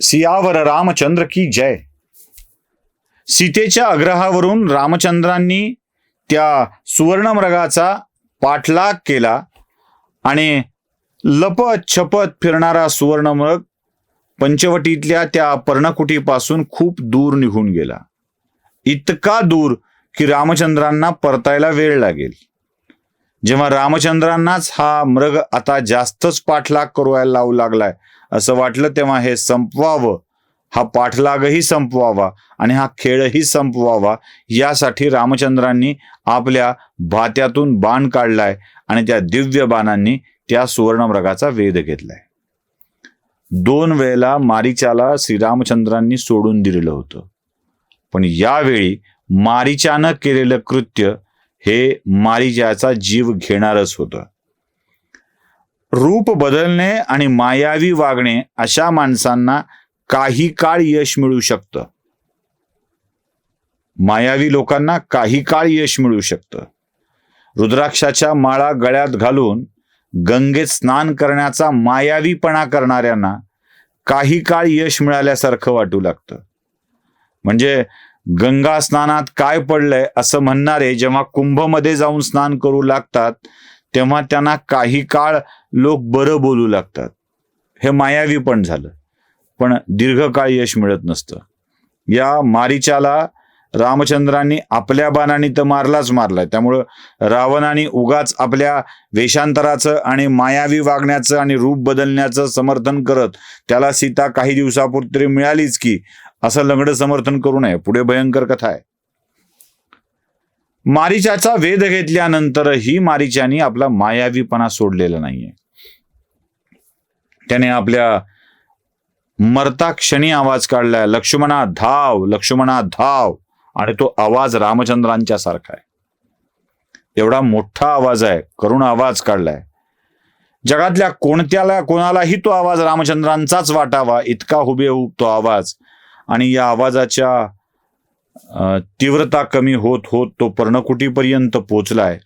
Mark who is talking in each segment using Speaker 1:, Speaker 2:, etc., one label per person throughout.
Speaker 1: सियावर रामचंद्र की जय. सीतेच्या आग्रहावरून रामचंद्रांनी त्या सुवर्णमृगाचा पाठलाग केला आणि लपत छपत फिरणारा सुवर्णमृग पंचवटीतल्या त्या पर्णकुटीपासून खूप दूर निघून गेला. इतका दूर की रामचंद्रांना परतायला वेळ लागेल. जेव्हा रामचंद्रांनाच हा मृग आता जास्तच पाठलाग करूयाला लावू लागलाय असं वाटलं तेव्हा हे संपवावं. हा पाठलागही संपवावा आणि हा खेळही संपवावा यासाठी रामचंद्रांनी आपल्या भात्यातून बाण काढलाय आणि त्या दिव्य बाणांनी त्या सुवर्णमृगाचा वेध घेतलाय. दोन वेळेला मारीचाला श्रीरामचंद्रांनी सोडून दिलेलं होतं. पण यावेळी मारीच्यानं केलेलं कृत्य हे मारीजाचा जीव घेणारच होतं. रूप बदलणे आणि मायावी वागणे अशा माणसांना काही काळ यश मिळू शकतं. मायावी लोकांना काही काळ यश मिळू शकतं. रुद्राक्षाच्या माळा गळ्यात घालून गंगेत स्नान करण्याचा मायावीपणा करणाऱ्यांना काही काळ यश मिळाल्यासारखं वाटू लागतं. म्हणजे गंगा स्नानात काय पडलंय असं म्हणणारे जेव्हा कुंभमध्ये जाऊन स्नान करू लागतात तेव्हा त्यांना काही काळ लोक बरं बोलू लागतात. हे मायावी पण झालं. पण दीर्घकाळ यश मिळत नसतं. या मारीच्याला रामचंद्रांनी आपल्या बाणाने तर मारलाच मारलाय. त्यामुळं रावणाने उगाच आपल्या वेषांतराचं आणि मायावी वागण्याचं आणि रूप बदलण्याचं समर्थन करत त्याला सीता काही दिवसापूर्वी तरी मिळालीच की असं लंगडं समर्थन करू नये. पुढे भयंकर कथा आहे. मारिचाचा वेध घेतल्यानंतरही मारिचानी आपला मायावीपणा सोडलेला नाहीये. त्याने आपल्या मरता क्षणी आवाज काढलाय लक्ष्मणा धाव लक्ष्मणा धाव आणि तो आवाज रामचंद्रांच्या सारखा आहे. एवढा मोठा आवाज आहे करुण आवाज काढलाय. जगातल्या कोणत्याला कोणालाही तो आवाज रामचंद्रांचाच वाटावा इतका हुबेहूब तो आवाज. आणि या आवाजाच्या तीव्रता कमी होत होत तो पर्णकुटीपर्यंत पोचलाय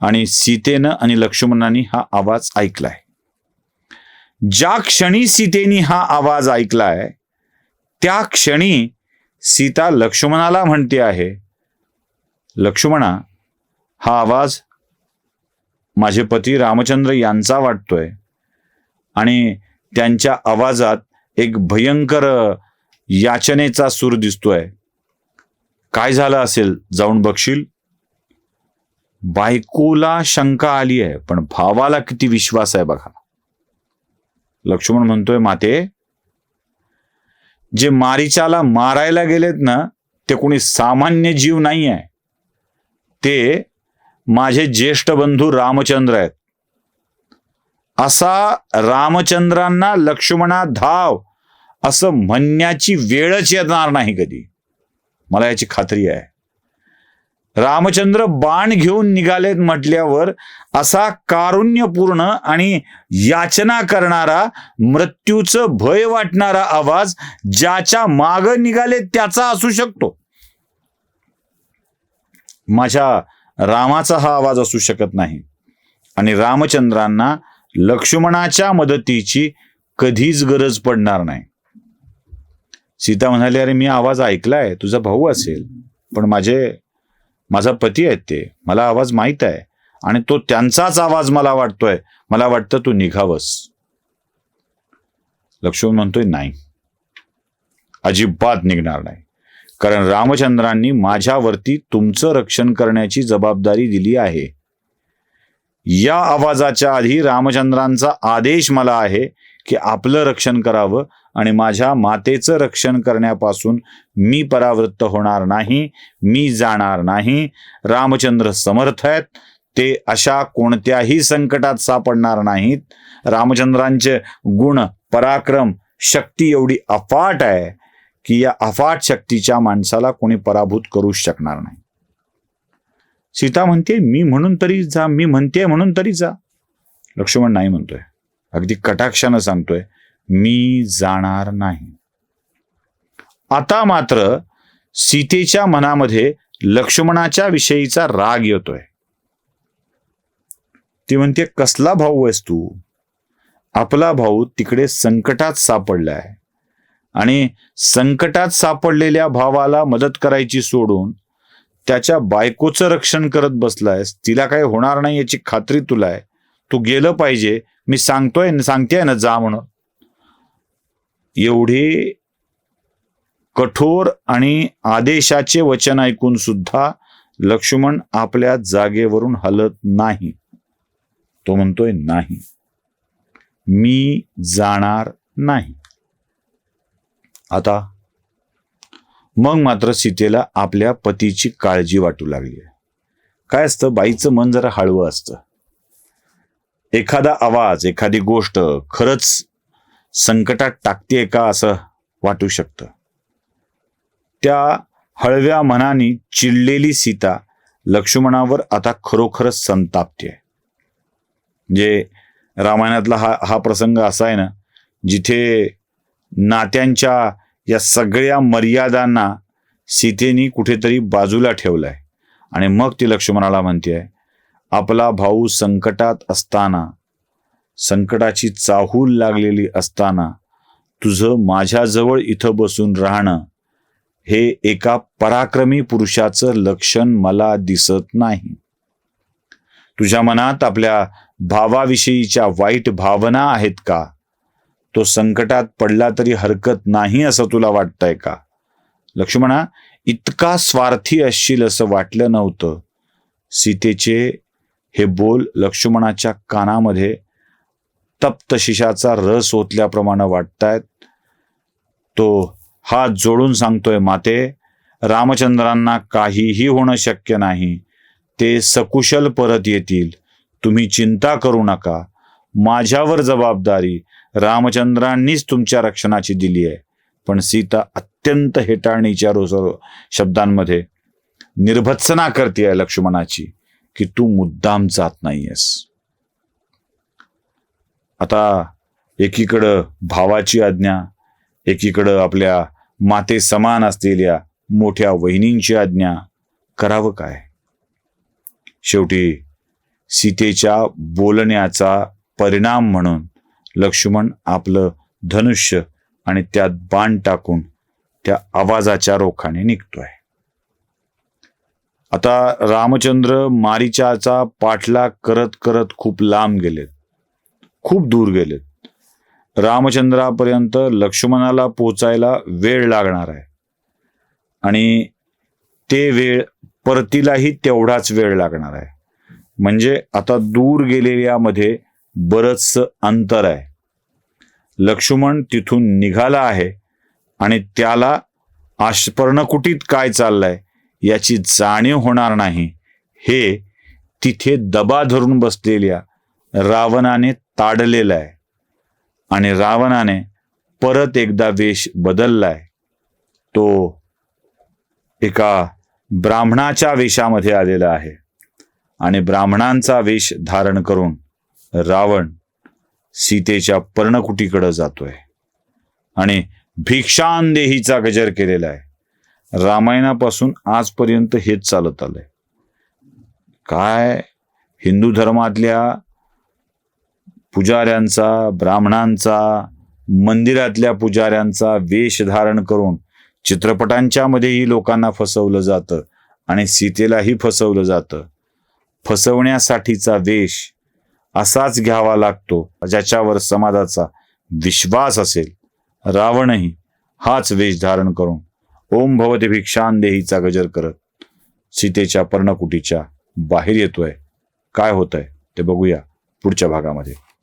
Speaker 1: आणि सीतेनं आणि लक्ष्मणाने हा आवाज ऐकलाय. ज्या क्षणी सीतेनी हा आवाज ऐकलाय त्या क्षणी सीता लक्ष्मणाला म्हणते आहे लक्ष्मणा हा आवाज माझे पती रामचंद्र यांचा वाटतोय आणि त्यांच्या आवाजात एक भयंकर याचनेचा सूर दिसतोय. काय झालं असेल? जाऊन बघशील? बायकोला शंका आली आहे पण भावाला किती विश्वास आहे बघा. लक्ष्मण म्हणतोय माते जे मारिचाला मारायला गेलेत ना ते कोणी सामान्य जीव नाही आहे ते माझे ज्येष्ठ बंधू रामचंद्र आहेत. असा रामचंद्रांना लक्ष्मणा धाव असं म्हणण्याची वेळच येणार नाही कधी. मला याची खात्री आहे. रामचंद्र बाण घेऊन निघालेत म्हटल्यावर असा कारुण्यपूर्ण आणि याचना करणारा मृत्यूचं भय वाटणारा आवाज ज्याच्या माग निघाले त्याचा असू शकतो. माझ्या रामाचा हा आवाज असू शकत नाही आणि रामचंद्रांना लक्ष्मणाच्या मदतीची कधीच गरज पडणार नाही. सीता म्हणाली अरे मी आवाज ऐकलाय तुझा भाऊ असेल पण माझे माझा पती आहेत ते मला आवाज माहीत आहे आणि तो त्यांचाच आवाज मला वाटतोय मला वाटतं तू निघावस. लक्ष्मण म्हणतोय नाही अजिबात निघणार नाही कारण रामचंद्रांनी माझ्यावरती तुमचं रक्षण करण्याची जबाबदारी दिली आहे. या आवाजाच्या आधी रामचंद्रांचा आदेश मला आहे की आपलं रक्षण करावं आणि माझ्या मातेचं रक्षण करण्यापासून मी परावृत्त होणार नाही मी जाणार नाही. रामचंद्र समर्थ आहेत. ते अशा कोणत्याही संकटात सापडणार नाहीत. रामचंद्रांचे गुण पराक्रम शक्ती एवढी अफाट आहे की या अफाट शक्तीच्या माणसाला कोणी पराभूत करूच शकणार नाही. सीता म्हणते मी म्हणून तरी जा मी म्हणते म्हणून तरी जा. लक्ष्मण नाही म्हणतोय. अगदी कटाक्षानं सांगतोय. मी जाणार नाही. आता मात्र सीतेच्या मनामध्ये लक्ष्मणाच्या विषयीचा राग येतोय. ती म्हणते कसला भाऊ आहेस तू? आपला भाऊ तिकडे संकटात सापडलाय. आणि संकटात सापडलेल्या भावाला मदत करायची सोडून त्याच्या बायकोचं रक्षण करत बसलायस तिला काही होणार नाही याची खात्री तुला आहे तू गेलं पाहिजे. मी सांगतोय सांगतेय ना जा म्हणून. एवढे कठोर आणि आदेशाचे वचन ऐकून सुद्धा लक्ष्मण आपल्या जागेवरून हलत नाही. तो म्हणतोय नाही. मी जाणार नाही. आता मग मात्र सीतेला आपल्या पतीची काळजी वाटू लागली. काय असतं? बाईचं मन जरा हळवं असतं. एखादा आवाज एखादी गोष्ट खरंच संकटात टाकते का असं वाटू शकतं? त्या हळव्या मनाने चिडलेली सीता लक्ष्मणावर आता खरोखरच संतापते जे रामायणातला हा हा प्रसंग असा आहे ना जिथे नात्यांच्या या सगळ्या मर्यादांना सीतेनी कुठेतरी बाजूला ठेवलाय. आणि मग ती लक्ष्मणाला म्हणते आपला भाऊ संकटात असताना संकटाची चाहूल लागलेली असताना तुझं माझ्याजवळ इथं बसून राहणं हे एका पराक्रमी पुरुषाचं लक्षण मला दिसत नाही. तुझ्या मनात आपल्या भावाविषयीच्या वाईट भावना आहेत का? तो संकटात पडला तरी हरकत नाही असं तुला वाटतंय का? लक्ष्मणा इतका स्वार्थी असशील असं वाटलं नव्हतं. सीतेचे हे बोल लक्ष्मणाच्या कानामध्ये तप्त शिशाचा रस ओतल्याप्रमाणे वाटतायत. तो हात जोडून सांगतोय माते रामचंद्रांना काहीही होणं शक्य नाही. ते सकुशल परत येतील. तुम्ही चिंता करू नका. माझ्यावर जबाबदारी रामचंद्रांनीच तुमच्या रक्षणाची दिली आहे. पण सीता अत्यंत हेटाळणीच्या रोज शब्दांमध्ये निर्भत्सना करते लक्ष्मणाची की तू मुद्दाम जात नाहीयेस. आता एकीकडं भावाची आज्ञा एकीकडं आपल्या माते समान असलेल्या मोठ्या वहिनींची आज्ञा. करावं काय? शेवटी सीतेच्या बोलण्याचा परिणाम म्हणून लक्ष्मण आपलं धनुष्य आणि त्यात बाण टाकून त्या आवाजाच्या रोखाने निघतोय. आता रामचंद्र मारिचाचा पाठलाग करत करत खूप लांब गेलेत. खूप दूर गेलेत रामचंद्रापर्यंत लक्ष्मणाला पोचायला वेळ लागणार आहे. आणि ते वेळ परतीलाही तेवढाच वेळ लागणार आहे. म्हणजे आता दूर गेलेल्यामध्ये बरंचसं अंतर आहे. लक्ष्मण तिथून निघाला आहे आणि त्याला आश्पर्णकुटीत काय चाललंय याची जाणीव होणार नाही. हे तिथे दबा धरून बसलेल्या रावणाने ताडलेलं आहे. आणि रावणाने परत एकदा वेश बदललाय. तो एका ब्राह्मणाच्या वेशामध्ये आलेला आहे. आणि ब्राह्मणांचा वेश धारण करून रावण सीतेच्या पर्णकुटीकडे जातोय. आणि भिक्षांदेहीचा गजर केलेला आहे. रामायणापासून आजपर्यंत हेच चालत आलंय. काय हिंदू धर्मातल्या पुजाऱ्यांचा ब्राह्मणांचा मंदिरातल्या पुजाऱ्यांचा वेश धारण करून चित्रपटांच्या मध्येही लोकांना फसवलं जातं आणि सीतेलाही फसवलं जातं. फसवण्यासाठीचा वेश असाच घ्यावा लागतो. ज्याच्यावर समाजाचा विश्वास असेल रावणही हाच वेश धारण करून ओम भवते भिक्षांदेहीचा गजर करत सीतेच्या पर्णकुटीच्या बाहेर येतोय. काय होतंय ते बघूया पुढच्या भागामध्ये.